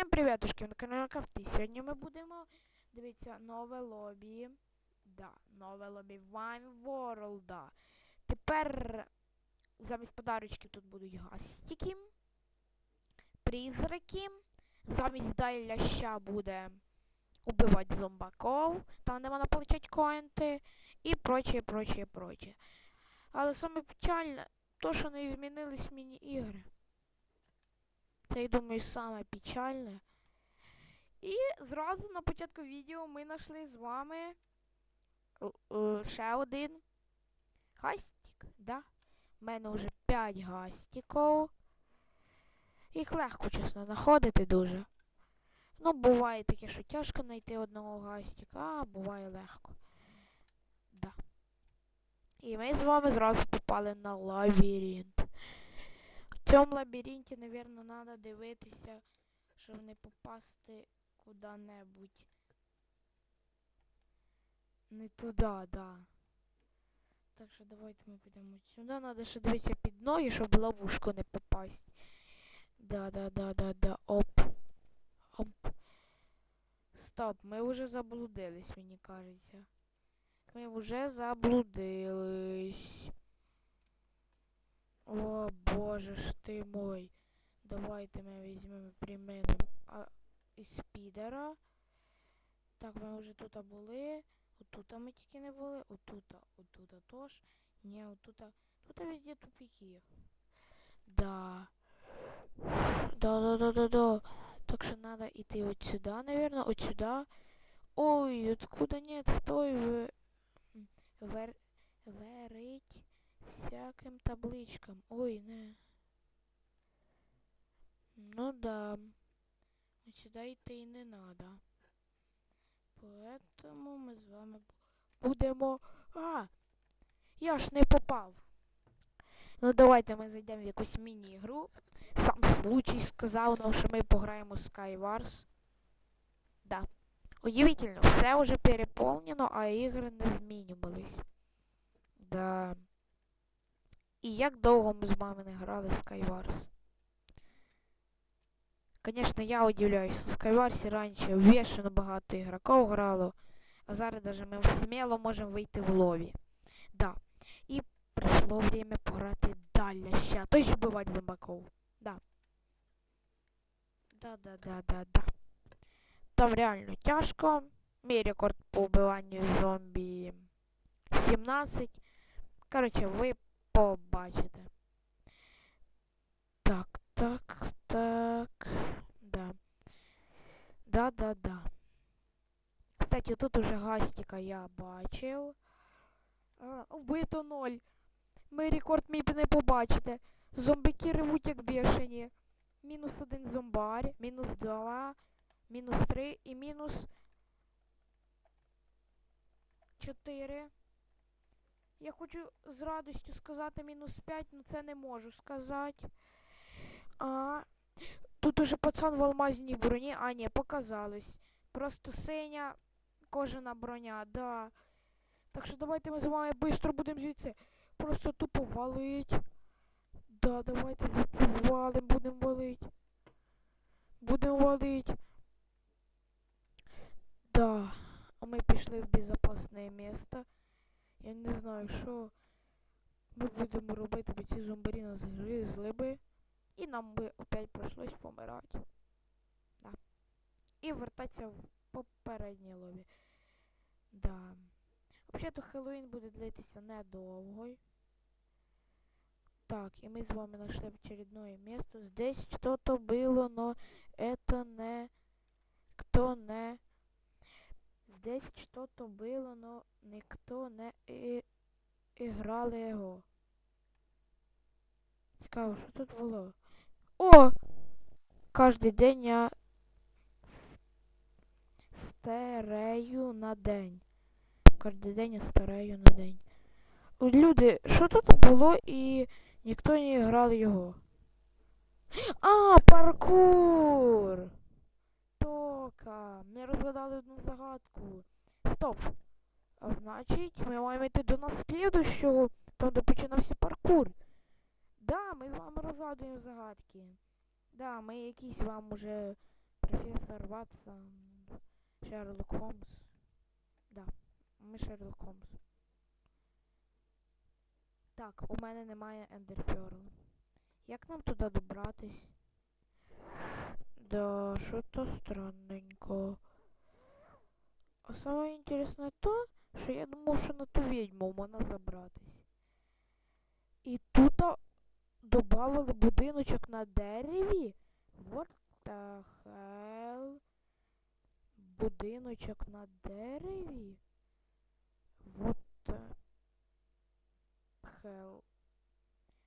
Всім привітушки, на каналі Кафти. Сьогодні ми будемо дивитися нове лобі. Да, нове лобі One World. да. Тепер замість подарочків тут будуть гастики, призраки. Замість дай ляща буде убивати зомбаков, там де можна получать коінти і прочее, прочее, прочее. Але саме печальне, то, що не змінились міні-ігри. Це, я думаю, саме печальне. І зразу на початку відео ми знайшли з вами е, е, ще один гастик, да? У мене вже 5 гастиків. Їх легко, чесно, знаходити дуже. Ну, буває таке, що тяжко знайти одного гастика, а буває легко. Да. І ми з вами зразу попали на лабіринт. Цьому лабіринті, напевно, треба дивитися, щоб не попасти куди-небудь. Не туди, да. Так що давайте ми підемо сюди. Треба ще дивитися під ноги, щоб ловушку не попасть. Да, да, да, да, да. Оп. Оп. Стоп, ми вже заблудились, мені кажеться. Ми вже заблудились. О, боже ж ти мой. Давайте ми візьмемо примінимо із спідера. Так, ми вже тут були. Отут ми тільки не були. Отут, отут теж. Ні, отут. Тут везде тупики. Да. Да, да, да, да, да. Так что надо идти вот сюда, наверное, вот сюда. Ой, откуда нет, стой, в... Вер... Верить всяким табличкам. Ой, не. Ну да. Вот сюда йти і не надо. Поэтому ми з вами будемо... А! Я ж не попав. Ну давайте ми зайдемо в якусь міні-ігру. Сам случай сказав нам, що ми пограємо Skywars. Да. Удивительно, все вже переповнено, а ігри не змінювались. Да. І як довго ми з вами не грали в Skywars? Конечно, я удивляюсь, в Skywars раніше вешано багато ігроків грало, а зараз даже ми сміло можемо вийти в лові. Да. І прийшло время пограти далі ще. Тобто вбивати зомбаков. Да. Да-да-да-да-да. Там реально тяжко. Мій рекорд по вбиванню зомбі 17. Коротше, ви побачите. Так, так, так. Да. Да-да-да. Кстати, тут уже гастика я бачив. А, вбито ноль. Ми рекорд мій не побачите. Зомбики ревуть як бешені. Мінус один зомбар, мінус два, мінус три і мінус чотири. Я хочу з радістю сказати мінус 5, але це не можу сказати. А, тут уже пацан в алмазній броні. А, ні, показалось. Просто синя кожана броня, да. Так що давайте ми з вами швидко будемо звідси. Просто тупо валить. Да, давайте звідси звалим, будемо валить. Будемо валить. Да. А ми пішли в безопасне місце. Я не знаю, що ми будемо робити, бо ці зомбарі нас гризли би. І нам би опять прийшлось помирати. Да. І вертатися в попереднє лобі. Да. Взагалі-то Хеллоуін буде длитися недовго. Так, и мы с вами нашли очередное место. Здесь что-то было, но это не... Кто не... Здесь что-то было, но никто не і... іграли його. Цікаво, що тут було? О! Кожний день я старею на день. Кожний день я старею на день. Люди, що тут було і ніхто не грав його? А, паркур! Тока, ми розгадали одну загадку. Стоп. А значить, ми маємо йти до нас слідущого, там де починався паркур. Да, ми з вами розгадуємо загадки. Да, ми якісь вам уже професор Ватсон, Шерлок Холмс. Да, ми Шерлок Холмс. Так, у мене немає ендерперл. Як нам туди добратись? Да, що-то странненько. А саме інтересне то, що я думав, що на ту відьму можна забратись. І тут добавили будиночок на дереві. What the hell? Будиночок на дереві? What the hell?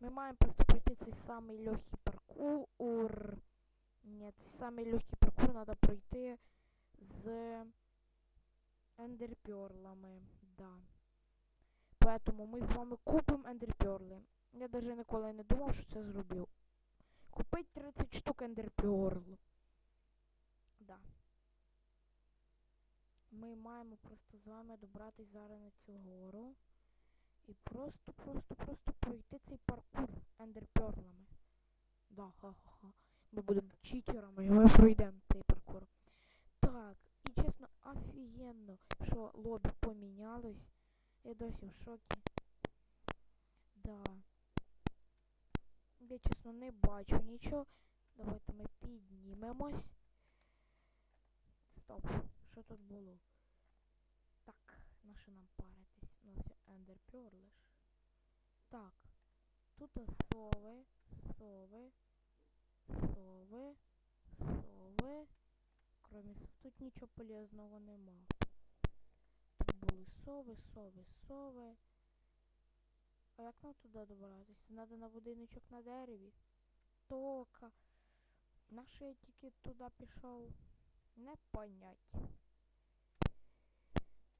Ми маємо просто пройти цей самий легкий паркур. Ні, цей самий легкий паркур треба пройти з ендерперлами. Да. Поэтому ми з вами купимо ендерперли. Я навіть ніколи не думав, що це зроблю. Купить 30 штук ендерперл. Да. Ми маємо просто з вами добратись зараз на цю гору. І просто, просто, просто пройти цей паркур ендерперлами. Да, ха-ха-ха. Ми будемо читерами, і ми пройдемо цей паркур. Так, і чесно, офігенно, що лобі помінялось. Я досі в шокі. Да. Я чесно не бачу нічого. Давайте ми піднімемось. Стоп. Що тут було? Так, на що нам паритись? У нас є Ender лиш. Так. Тут сови, сови, сови, сови. Кроме сов тут нічого полезного нема. Тут були сови, сови, сови. А як нам туди добратися? Надо на будиночок на дереві. Тока. На що я тільки туди пішов? Не понять.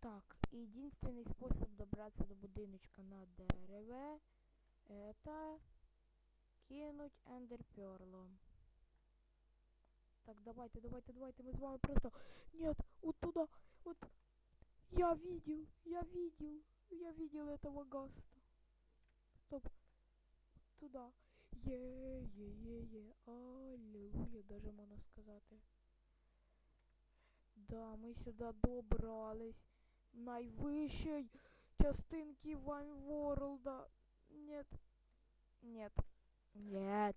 Так, і єдинственний спосіб добратися до будиночка на дереве это кинуть ендерперлом. Так, давайте, давайте, давайте, мы с вами просто... Нет, вот туда, вот... Я видел, я видел, я видел этого гаста. Стоп. Туда. Є-є-є-є. Аллилуйя, даже можна сказати. Да, ми сюди добрались. Найвищої частинки Вайн Ворлда. Нет. Нет. Нет.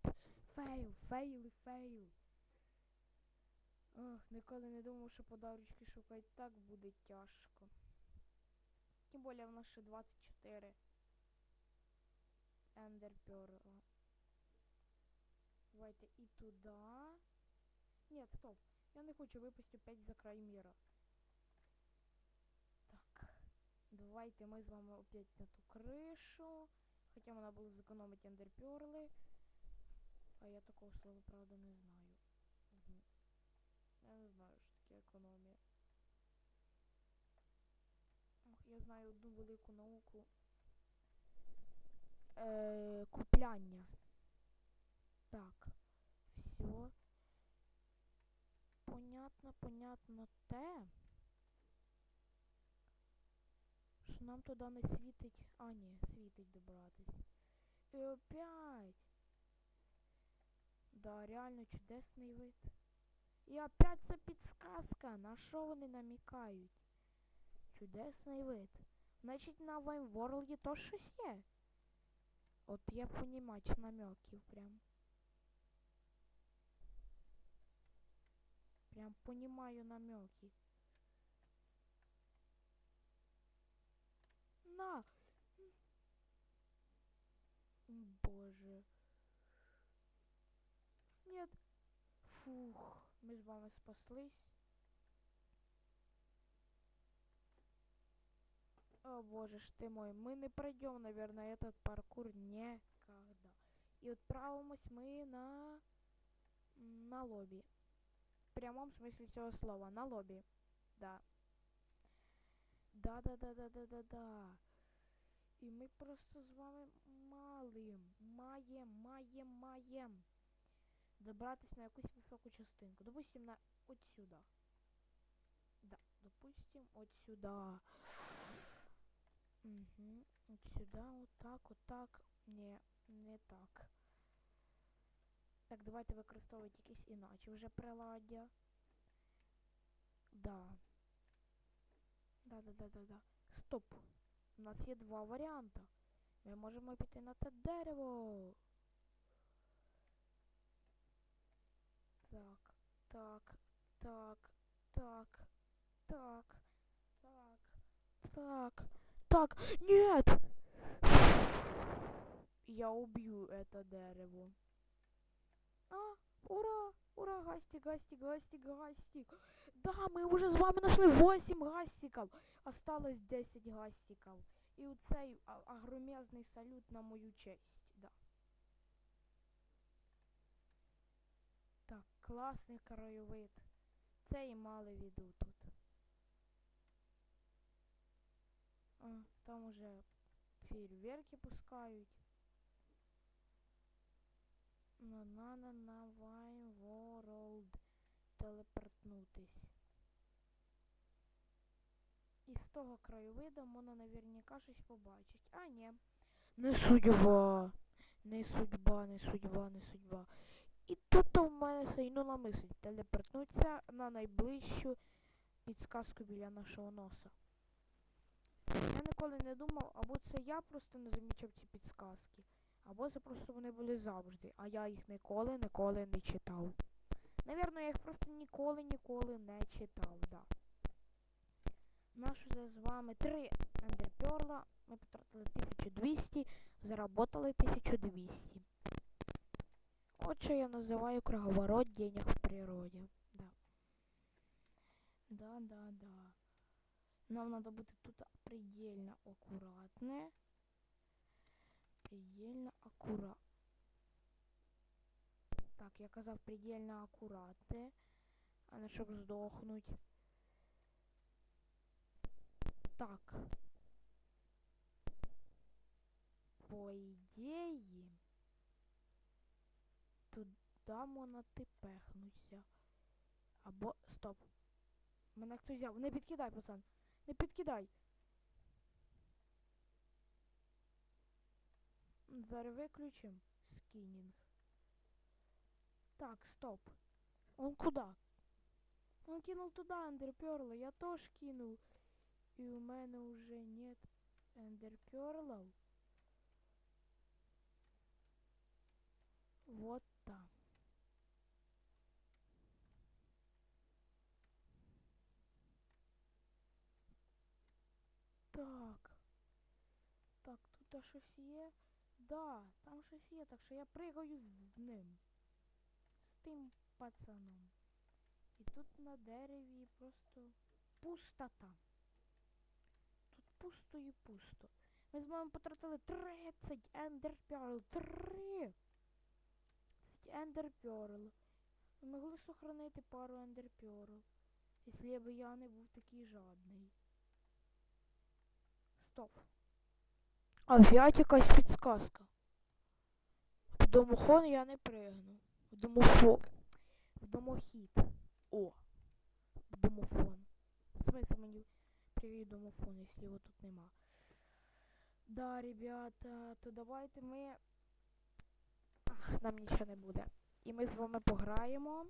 Фейл, фейл і фейл. Ох, ніколи не думав, що подарочки шукати так буде тяжко. Тим більше в нас ще 24 ендерперла. Давайте і туди. Ні, стоп. Я не хочу випасти опять за край міра. Так. Давайте ми з вами опять на ту кришу. Хоча вона була зекономити ендерперли. А я такого слова, правда, не знаю. Я не знаю, що таке економія. Ох, я знаю одну велику науку. Е, купляння. Так. Все. Понятно, понятно те. Що нам туди не світить. А, ні, світить добратись. І опять. Да, реально чудесний вид. І опять це підсказка. На що вони намікають? Чудесний вид. Значить на Вайм Ворлді то щось є. От я понімач намеків прям. Прям понімаю намеки. На! Нет. Фух, ми з вами спаслись. О боже ж ты мой, мы не пройдем, наверное, этот паркур никогда. И отправимось мы на... на лобби. В прямом смысле цього слова, на лобби. Да. Да-да-да-да-да-да-да. І ми просто з вами малим, маєм, маєм, маєм. Добратись на якусь високу частинку. Допустим, на от сюда. Да, допустим, от сюда. Угу. От сюда, вот так, вот так. Не, не так. Так, давайте використовувати якісь іначе вже приладдя. Да. Да, да, да, да, да. Стоп. У нас є два варіанти. Ми можемо піти на те дерево. Так, так, так, так, так, так, так, так. Нет! Я убью это дерево. А, ура! Ура, гастик, гастик, гастик, гастик. Да, мы уже з вами нашли 8 гастиків. Осталось 10 гастиків. І оцей а- агромезний салют на мою честь. Класний краєвид. Це і мали віду тут. А, там уже фейерверки пускають. На на на на Вайн World телепортнутись. І з того краєвида можна наверняка щось побачить. А, ні. Не судьба. Не судьба, не судьба, не судьба. І тут у мене сейнула мисль телепортнуться на найближчу підсказку біля нашого носа. Я ніколи не думав, або це я просто не замічав ці підсказки, або це просто вони були завжди, а я їх ніколи, ніколи не читав. Навірно, я їх просто ніколи, ніколи не читав, да. Наш вже з вами три ендерперла. Ми потратили 1200, заработали 1200. От що я називаю круговорот денег в природі. Да. Да, да, да. Нам надо бути тут предельно акуратне. Предельно акура. Так, я казав предельно акуратне, а не щоб здохнуть. Так. По ідеї. Туди можна ти пехнуться. Або. Стоп. Мене хтось взяв. Не підкидай, пацан. Не підкидай. Зараз виключим скинінг. Так, стоп. Он куда? Он кинул туда ендерперла. Я тоже кинул. И у мене уже нет ендерперлов. Вот так. Так. Так, тут щось є. Да, там щось є, так що я пригаю з ним. З тим пацаном. І тут на дереві просто пустота. Тут пусто і пусто. Ми з вами потратили 30 ендерперл. 3! 30 ендерперл. Ми могли сохранити пару ендерперл. Якщо б я не був такий жадний. Стоп. Опять якась підсказка. В домохон я не пригну. В домофон. В домохід. О. В домофон. Смисл мені пригай домофон, якщо його тут нема. Да, ребята, то давайте ми. Ах, нам нічого не буде. І ми з вами пограємо.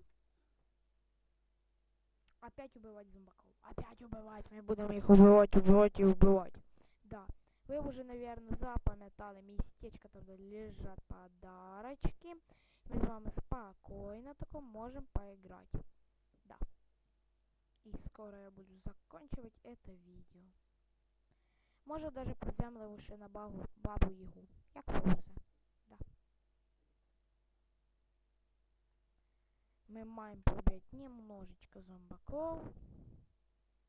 Опять убивать зомбаков. Опять убивать. Ми будемо їх убивать, убивать і убивать. Да. Ви вже, наверное, запам'ятали містечко, там де лежать подарочки. Ми з вами спокійно тако можемо поиграть. Да. І скоро я буду закінчувати это відео. Може даже приземлив ще на бабу, бабу Ягу. Як повезе. Да. Ми маємо побити немножечко зомбаков.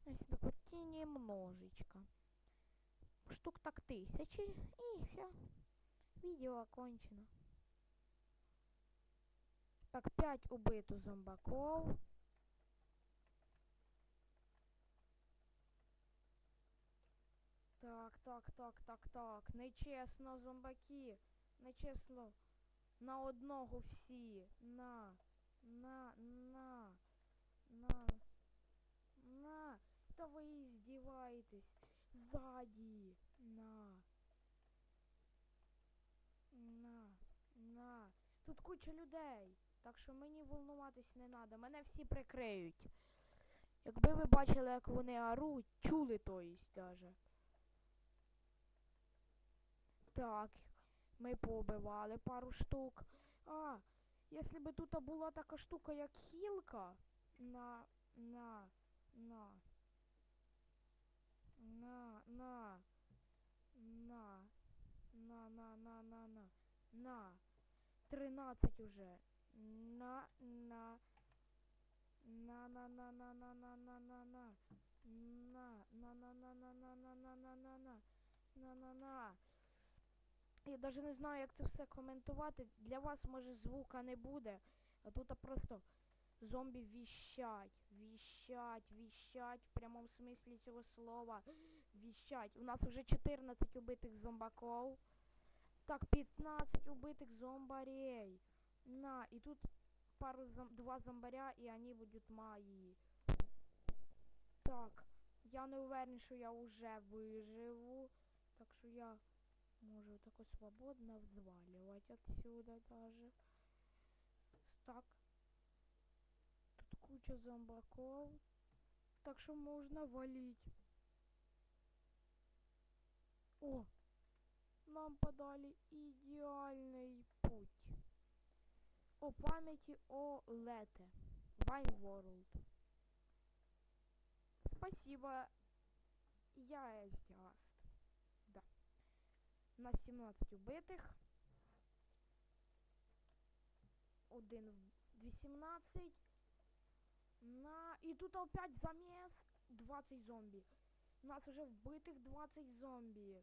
Ось так і немножечко. Штук так тисячі. І все. Відео окончено. Так, 5 убито зомбаков. Так, так, так, так, так. Нечесно, зомбаки. Нечесно. На одного всі. На. На, на. На. На. Та ви здіваєтесь. Ззаді. На. На. На. Тут куча людей. Так що мені волнуватись не треба. Мене всі прикриють. Якби ви бачили, як вони оруть, чули то есть даже. Так, ми побивали пару штук. А, якщо би тут була така штука, як хілка. На, на, на. На, на. На. На, на, на, на, на. На. 13 уже. На, на. На, на, на, на, на, на, на, на, на. На, на, на, на, на, на, на, на, на, на, на. На, на, на. Я навіть не знаю, як це все коментувати. Для вас, може, звука не буде, а тут просто зомбі віщать, віщать, віщать в прямому смислі цього слова. Віщать. У нас вже 14 убитих зомбаков. Так, 15 убитих зомбарей. На, і тут пару зом... два зомбаря, і вони будуть мої. Так, я не уверен, що я вже виживу. Так що я можу тако свободно взваливать отсюда даже. Так. Куча зомбаков. Так що можна валить. О! Нам подали идеальный путь. О памяти о Лете. Вайн World. Спасибо. Я Эстиаст. Да. У нас 17 убитих. Один в 18. На... І тут опять заміс 20 зомбі. У нас вже вбитих 20 зомбі.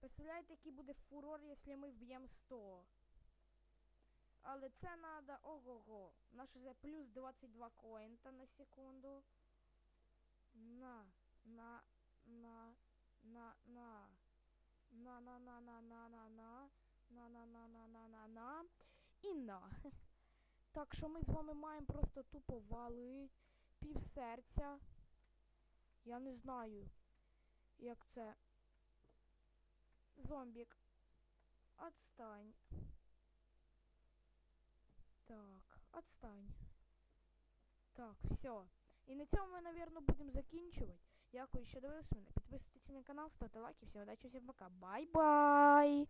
Представляєте, який буде фурор, якщо ми вб'ємо 100. Але це надо ого-го. Наш вже плюс 22 коінта на секунду. На, на, на, на, на. На, на, на, на, на, на, на. На, на, на, на, на, на, на. І на. Так що ми з вами маємо просто тупо валить пів серця. Я не знаю, як це. Зомбік. Отстань. Так, отстань. Так, все. І на цьому ми, напевно, будемо закінчувати. Дякую, що дивилися мене. Підписуйтесь на канал, ставте лайки. Всім удачі, всім пока. Бай-бай!